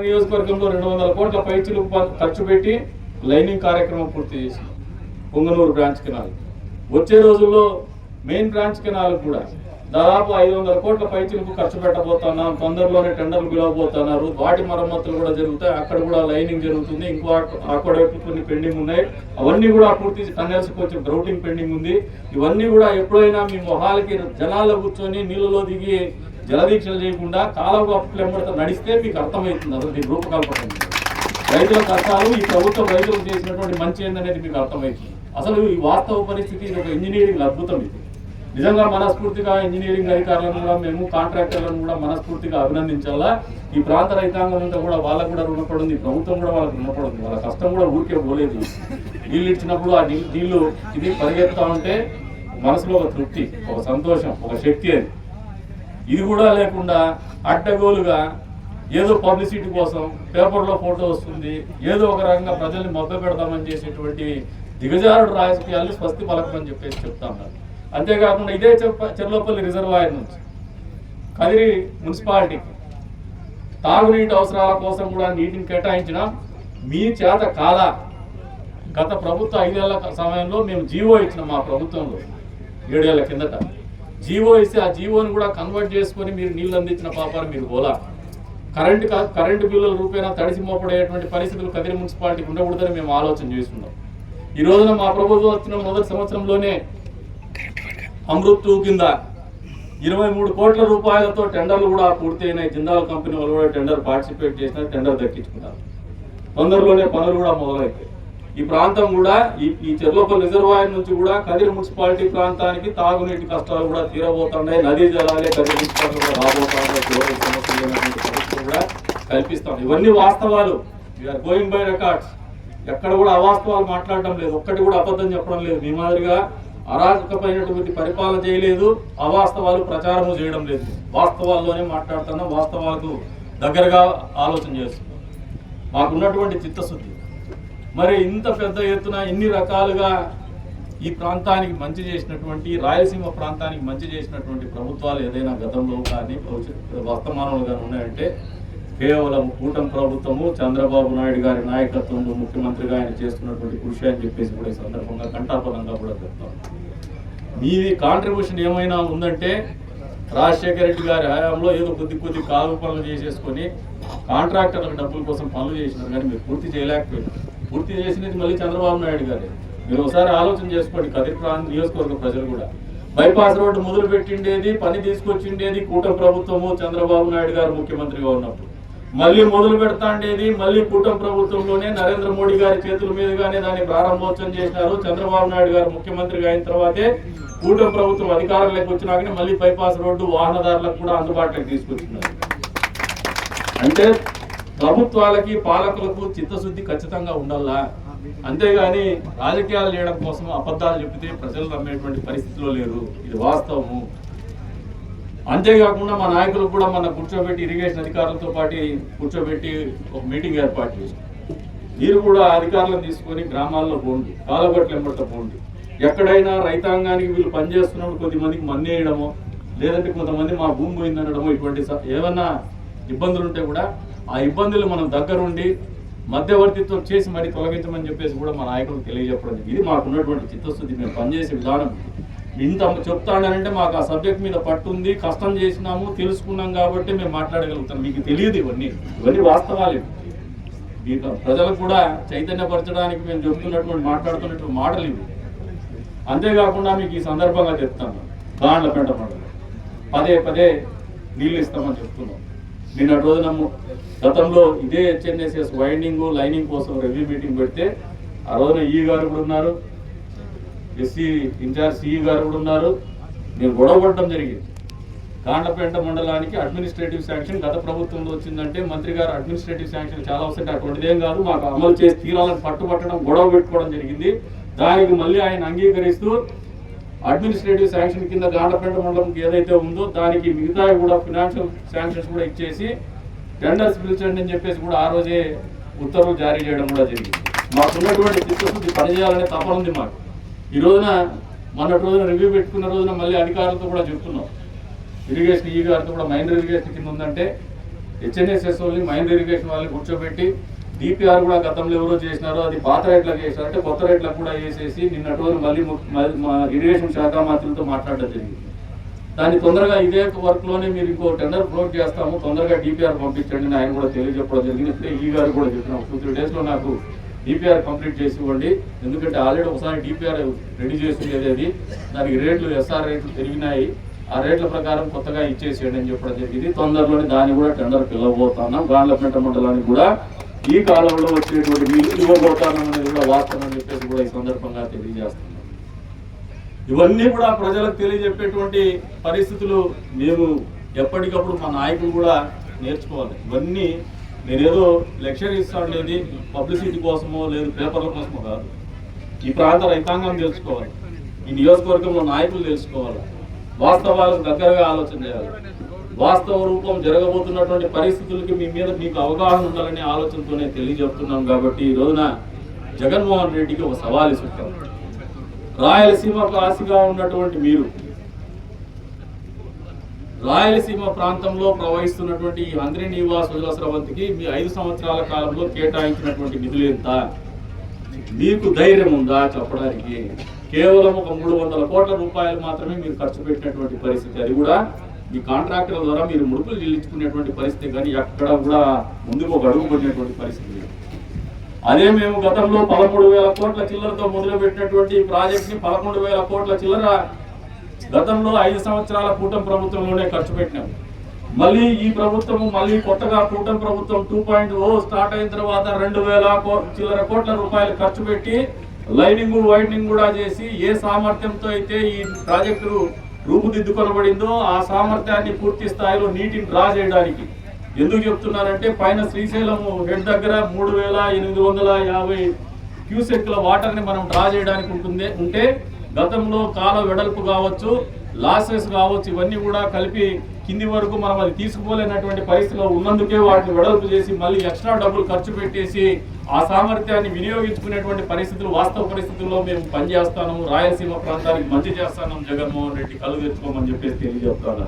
నియోజకవర్గంలో రెండు వందల కోట్ల పైచులు ఖర్చు పెట్టి లైనింగ్ కార్యక్రమం పూర్తి చేసింది. Punganur branch canal. వచ్చే రోజుల్లో మెయిన్ బ్రాంచ్ కెనాల్ కూడా దాదాపు ఐదు వందల కోట్ల పైచులకు ఖర్చు పెట్టబోతున్నాం. తొందరలోనే టెండర్లు పిలవబోతున్నారు వాటి మరమ్మతులు కూడా జరుగుతాయి. అక్కడ కూడా లైనింగ్ జరుగుతుంది. ఇంకో అక్కడ కొన్ని పెండింగ్ ఉన్నాయి. అవన్నీ కూడా పూర్తి టన్నెల్స్కి కొంచెం గ్రౌటింగ్ పెండింగ్ ఉంది. ఇవన్నీ కూడా ఎప్పుడైనా మీ మొహాలకి జనాల్లో కూర్చొని నీళ్ళలో దిగి జలదీక్షలు చేయకుండా కాలం వెంబడితో నడిస్తే మీకు అర్థమవుతుంది. అసలు దీని రూపకల్పన రైతుల కష్టాలు ఈ ప్రభుత్వం రైతులకు చేసినటువంటి మంచి ఏందనేది మీకు అర్థమవుతుంది. అసలు ఈ వాస్తవ పరిస్థితి ఇది ఒక ఇంజనీరింగ్ అద్భుతం ఇది. నిజంగా మనస్ఫూర్తిగా ఇంజనీరింగ్ అధికారులను కూడా మేము కాంట్రాక్టర్లను కూడా మనస్ఫూర్తిగా అభినందించాలా? ఈ ప్రాంత రైతాంగం అంతా కూడా వాళ్ళకు కూడా రుణపడింది ప్రభుత్వం కూడా వాళ్ళకి రుణపడింది. వాళ్ళ కష్టం కూడా ఊరికే పోలేదు. నీళ్ళు ఇచ్చినప్పుడు ఆ నీళ్ళు నీళ్ళు ఇది పరిగెత్తా ఉంటే మనసులో ఒక తృప్తి ఒక సంతోషం ఒక శక్తి అది. ఇది కూడా లేకుండా అడ్డగోలుగా ఏదో పబ్లిసిటీ కోసం పేపర్లో ఫోటో వస్తుంది ఏదో ఒక రకంగా ప్రజల్ని మభ్య పెడతామని చేసేటువంటి దిగజారుడు రాజకీయాలు స్వస్తి పలకమని చెప్పేసి చెప్తా ఉన్నారు. అంతేకాకుండా ఇదే చెప్ప చెర్లోపల్లి రిజర్వాయర్ నుంచి కదిరి మున్సిపాలిటీకి తాగునీటి అవసరాల కోసం కూడా నీటిని కేటాయించిన మీ చేత కాదా? గత ప్రభుత్వ ఐదేళ్ళ సమయంలో మేము జీవో ఇచ్చిన మా ప్రభుత్వంలో ఏడేళ్ళ కిందట. జీవో ఇస్తే ఆ జీవోని కూడా కన్వర్ట్ చేసుకొని మీరు నీళ్ళు అందించిన పాపాలు మీరు పోలా? కరెంట్ కరెంటు బిల్లుల రూపేణా తడిసి మోపడేటువంటి పరిస్థితులు కదిరి మున్సిపాలిటీకి ఉండకూడదని మేము ఆలోచన చేస్తున్నాం. ఈ రోజున మా ప్రభుత్వం వచ్చిన మొదటి సంవత్సరంలోనే అమృత్ కింద ఇరవై మూడు కోట్ల రూపాయలతో టెండర్లు కూడా పూర్తి అయినాయి. జిందాల్ కంపెనీ వాళ్ళు కూడా టెండర్ పార్టిసిపేట్ చేసిన టెండర్ దక్కించుకున్నారు. తొందరలోనే పనులు కూడా మొదలైతాయి ఈ ప్రాంతం కూడా ఈ ఈ చెర్లోపల్లి రిజర్వాయర్ నుంచి కూడా కదిరి మున్సిపాలిటీ ప్రాంతానికి తాగునీటి కష్టాలు కూడా తీరబోతున్నాయి. నదీ జలాలే కదిరి మున్సిపాలిటీ రాబోతున్నాయి. సమస్యలు కూడా కల్పిస్తాం ఇవన్నీ వాస్తవాలు. వీఆర్ గోయింగ్ బై రికార్డ్స్ ఎక్కడ కూడా అవాస్తవాలు మాట్లాడడం లేదు. ఒక్కటి కూడా అబద్ధం చెప్పడం లేదు. మీ మాదిరిగా అరాజకమైనటువంటి పరిపాలన చేయలేదు. అవాస్తవాలు ప్రచారము చేయడం లేదు. వాస్తవాల్లోనే మాట్లాడుతున్నాం. వాస్తవాలకు దగ్గరగా ఆలోచన చేస్తున్నాం. మాకున్నటువంటి చిత్తశుద్ధి. మరి ఇంత పెద్ద ఎత్తున ఇన్ని రకాలుగా ఈ ప్రాంతానికి మంచి చేసినటువంటి రాయలసీమ ప్రాంతానికి మంచి చేసినటువంటి ప్రభుత్వాలు ఏదైనా గతంలో కానీ వర్తమానంలో కానీ ఉన్నాయంటే కేవలం కూటమి ప్రభుత్వము చంద్రబాబు నాయుడు గారి నాయకత్వంలో ముఖ్యమంత్రిగా ఆయన చేస్తున్నటువంటి కృషి అని చెప్పేసి కూడా ఈ సందర్భంగా కంఠాపదంగా కూడా చెప్తాం మీది కాంట్రిబ్యూషన్ ఏమైనా ఉందంటే రాజశేఖర రెడ్డి గారి హయాంలో ఏదో కొద్ది కొద్ది కాలు పనులు చేసేసుకొని కాంట్రాక్టర్లకు డబ్బుల కోసం పనులు చేసినారు కానీ మీరు పూర్తి చేయలేకపోయారు పూర్తి చేసినది మళ్ళీ చంద్రబాబు నాయుడు గారే. మీరు ఒకసారి ఆలోచన చేసుకోండి కదిరి ప్రాంత నియోజకవర్గ ప్రజలు కూడా. బైపాస్ రోడ్డు మొదలు పెట్టిండేది పని తీసుకొచ్చిండేది కూట ప్రభుత్వము చంద్రబాబు నాయుడు గారు ముఖ్యమంత్రిగా ఉన్నప్పుడు. మళ్ళీ మొదలు పెడతాండేది మళ్ళీ కూటమి ప్రభుత్వంలోనే నరేంద్ర మోడీ గారి చేతుల మీదుగానే దాన్ని ప్రారంభోత్సవం చేసినారు. చంద్రబాబు నాయుడు గారు ముఖ్యమంత్రిగా అయిన తర్వాతే కూటమి ప్రభుత్వం అధికారంలోకి వచ్చినాకనే మళ్ళీ బైపాస్ రోడ్డు వాహనదారులకు కూడా అందుబాటులోకి తీసుకొచ్చినారు. అంటే ప్రభుత్వాలకి పాలకులకు చిత్తశుద్ధి ఖచ్చితంగా ఉండాలా? అంతేగాని రాజకీయాలు చేయడం కోసం అబద్ధాలు చెబితే ప్రజలు నమ్మేటువంటి పరిస్థితిలో లేరు. ఇది వాస్తవము. అంతేకాకుండా మా నాయకులు కూడా మన కూర్చోబెట్టి ఇరిగేషన్ అధికారులతో పాటు కూర్చోబెట్టి ఒక మీటింగ్ ఏర్పాటు చేశారు. మీరు కూడా అధికారులను తీసుకొని గ్రామాల్లో పోండి కాలగొట్ల ఎంబట్ల పోండి. ఎక్కడైనా రైతాంగానికి వీళ్ళు పనిచేస్తున్నప్పుడు కొద్దిమందికి మన్నేయడమో లేదంటే కొంతమంది మా భూమి పోయిందనడమో ఇటువంటి ఏమన్నా ఇబ్బందులు ఉంటే కూడా ఆ ఇబ్బందులు మనం దగ్గరుండి మధ్యవర్తిత్వం చేసి మరి తొలగించమని చెప్పేసి కూడా మా నాయకులకు తెలియజెప్పడం ఇది మాకు ఉన్నటువంటి చిత్తశుద్ధి. మేము పనిచేసే విధానం ఇంత చెప్తానంటే మాకు ఆ సబ్జెక్ట్ మీద పట్టుంది. కష్టం చేసినాము తెలుసుకున్నాం కాబట్టి మేము మాట్లాడగలుగుతాం. మీకు తెలియదు ఇవన్నీ. ఇవన్నీ వాస్తవాలు ఇవి. మీకు ప్రజలకు కూడా చైతన్యపరచడానికి మేము చెప్తున్నటువంటి మాట్లాడుతున్నటువంటి మాటలు ఇవి. అంతేకాకుండా మీకు ఈ సందర్భంగా చెప్తాను. గాండ్ల పెంట పండుగ పదే పదే నీళ్ళు ఇస్తామని చెప్తున్నాం. నిన్న రోజున గతంలో ఇదే హెచ్ఎన్ఎస్ఎస్ వైండింగ్ లైనింగ్ కోసం రివ్యూ మీటింగ్ పెడితే ఆ రోజున ఈ గారు కూడా ఉన్నారు ఎస్సీ ఇన్ఛార్జ్ సిఈ గారు కూడా ఉన్నారు. నేను గొడవ పడడం జరిగింది. కాండపేంట మండలానికి అడ్మినిస్ట్రేటివ్ శాంక్షన్ గత ప్రభుత్వంలో వచ్చిందంటే మంత్రి గారు అడ్మినిస్ట్రేటివ్ శాంక్షన్ చాలా వస్తుంది అటువంటిదేం కాదు మాకు అమలు చేసి తీరాలని పట్టుబట్టడం గొడవ పెట్టుకోవడం జరిగింది. దానికి మళ్ళీ ఆయన అంగీకరిస్తూ అడ్మినిస్ట్రేటివ్ శాంక్షన్ కింద గాండపేట మండలంకి ఏదైతే ఉందో దానికి మిగతా కూడా ఫినాన్షియల్ శాంక్షన్స్ కూడా ఇచ్చేసి టెండర్స్ పిలిచండి అని చెప్పేసి కూడా ఆ రోజే ఉత్తర్వులు జారీ చేయడం కూడా జరిగింది. మాకున్నటువంటి చిత్తశుద్ధి పనిచేయాలనే తపన ఉంది మాకు. ఈ రోజున మొన్నటి రోజున రివ్యూ పెట్టుకున్న రోజున మళ్ళీ అధికారులతో కూడా చెప్తున్నాం ఇరిగేషన్ ఈ గారితో కూడా మైనర్ ఇరిగేషన్ కింద ఉందంటే హెచ్ఎన్ఎస్ఎస్ వాళ్ళని మైనర్ ఇరిగేషన్ వాళ్ళని కూర్చోబెట్టి డిపిఆర్ కూడా గతంలో ఎవరో చేసినారో అది పాత రేట్లకు వేసారు అంటే కొత్త రేట్లకు కూడా వేసేసి నిన్నటి రోజు మళ్ళీ మా ఇరిగేషన్ శాఖ మంత్రులతో మాట్లాడడం జరిగింది. దాన్ని తొందరగా ఇదే వర్క్లోనే మీరు ఇంకో టెండర్ ఫ్లోట్ చేస్తాము. తొందరగా డిపిఆర్ పంపించండి అని ఆయన కూడా తెలియజెప్పడం జరిగింది. ఈ గారు కూడా చెప్పినాం టూ త్రీ డేస్లో నాకు డిపిఆర్ కంప్లీట్ చేసి ఇవ్వండి. ఎందుకంటే ఆల్రెడీ ఒకసారి డిపిఆర్ రెడీ చేసింది అది దానికి రేట్లు ఎస్ఆర్ రేట్లు పెరిగినాయి. ఆ రేట్ల ప్రకారం కొత్తగా ఇచ్చేసేయండి అని చెప్పడం జరిగింది. తొందరలోనే దాన్ని కూడా టెండర్ పిలవబోతున్నాం గాండ్లపేట మండలానికి కూడా ఈ కాలంలో వచ్చేటువంటి నీళ్ళు ఇవ్వబోతున్నాం అనేది కూడా వాస్తవం అని చెప్పేసి కూడా ఈ సందర్భంగా తెలియజేస్తున్నాం. ఇవన్నీ కూడా ప్రజలకు తెలియజెప్పేటువంటి పరిస్థితులు మేము ఎప్పటికప్పుడు మా నాయకులు కూడా నేర్చుకోవాలి. ఇవన్నీ నేనేదో లెక్చర్ ఇస్తాను లేని పబ్లిసిటీ కోసమో లేదు పేపర్ల కోసమో కాదు. ఈ ప్రాంత రైతాంగం తెలుసుకోవాలి. ఈ నియోజకవర్గంలో నాయకులు తెలుసుకోవాలి. వాస్తవాలకు దగ్గరగా ఆలోచన చేయాలి. వాస్తవ రూపం జరగబోతున్నటువంటి పరిస్థితులకి మీ మీద మీకు అవగాహన ఉండాలనే ఆలోచనతోనే తెలియజెప్తున్నాను కాబట్టి ఈ రోజున జగన్మోహన్ రెడ్డికి ఒక సవాల్ ఇస్తాం రాయలసీమకు ఆశగా ఉన్నటువంటి మీరు రాయలసీమ ప్రాంతంలో ప్రవహిస్తున్నటువంటి ఈ అంద్రి నివాస్ వదిల స్రవంతికి మీ ఐదు సంవత్సరాల కాలంలో కేటాయించినటువంటి నిధులు ఎంత? మీకు ధైర్యం ఉందా చెప్పడానికి? కేవలం ఒక మూడు వందల కోట్ల రూపాయలు మాత్రమే మీరు ఖర్చు పెట్టినటువంటి పరిస్థితి. అది కూడా ఈ కాంట్రాక్టర్ల ద్వారా మీరు ముడుపులు చెల్లించుకునేటువంటి పరిస్థితి కానీ ఎక్కడ కూడా ముందుకు ఒక అడుగు పడినటువంటి పరిస్థితి లేదు. అదే మేము గతంలో పదమూడు వేల కోట్ల చిల్లరతో మొదలుపెట్టినటువంటి ఈ ప్రాజెక్ట్ని పదకొండు వేల కోట్ల చిల్లర గతంలో ఐదు సంవత్సరాల కూటమి ప్రభుత్వంలోనే ఖర్చు పెట్టినాం. మళ్ళీ ఈ ప్రభుత్వం మళ్ళీ కొత్తగా కూటమి ప్రభుత్వం టూ పాయింట్ ఓ స్టార్ట్ అయిన తర్వాత రెండు వేల చిల్లర కోట్ల రూపాయలు ఖర్చు పెట్టి లైనింగ్ వైడనింగ్ కూడా చేసి ఏ సామర్థ్యంతో అయితే ఈ ప్రాజెక్టు రూపుదిద్దుకొనబడిందో ఆ సామర్థ్యాన్ని పూర్తి స్థాయిలో నీటిని డ్రా చేయడానికి ఎందుకు చెప్తున్నారంటే పైన శ్రీశైలం హెడ్ దగ్గర మూడు వేల ఎనిమిది వందల యాభై క్యూసెక్ల వాటర్ని మనం డ్రా చేయడానికి ఉంటుంది ఉంటే గతంలో కాల వెడల్పు కావచ్చు లాసెస్ కావచ్చు ఇవన్నీ కూడా కలిపి కింది వరకు మనం అది తీసుకుపోలేనటువంటి పరిస్థితిలో ఉన్నందుకే వాటిని వెడల్పు చేసి మళ్ళీ ఎక్స్ట్రా డబ్బులు ఖర్చు పెట్టేసి ఆ సామర్థ్యాన్ని వినియోగించుకునేటువంటి పరిస్థితులు వాస్తవ పరిస్థితుల్లో మేము పనిచేస్తాము. రాయలసీమ ప్రాంతానికి మంచి చేస్తాను. జగన్మోహన్ రెడ్డి కలు తెచ్చుకోమని చెప్పేసి తెలియజేస్తాను.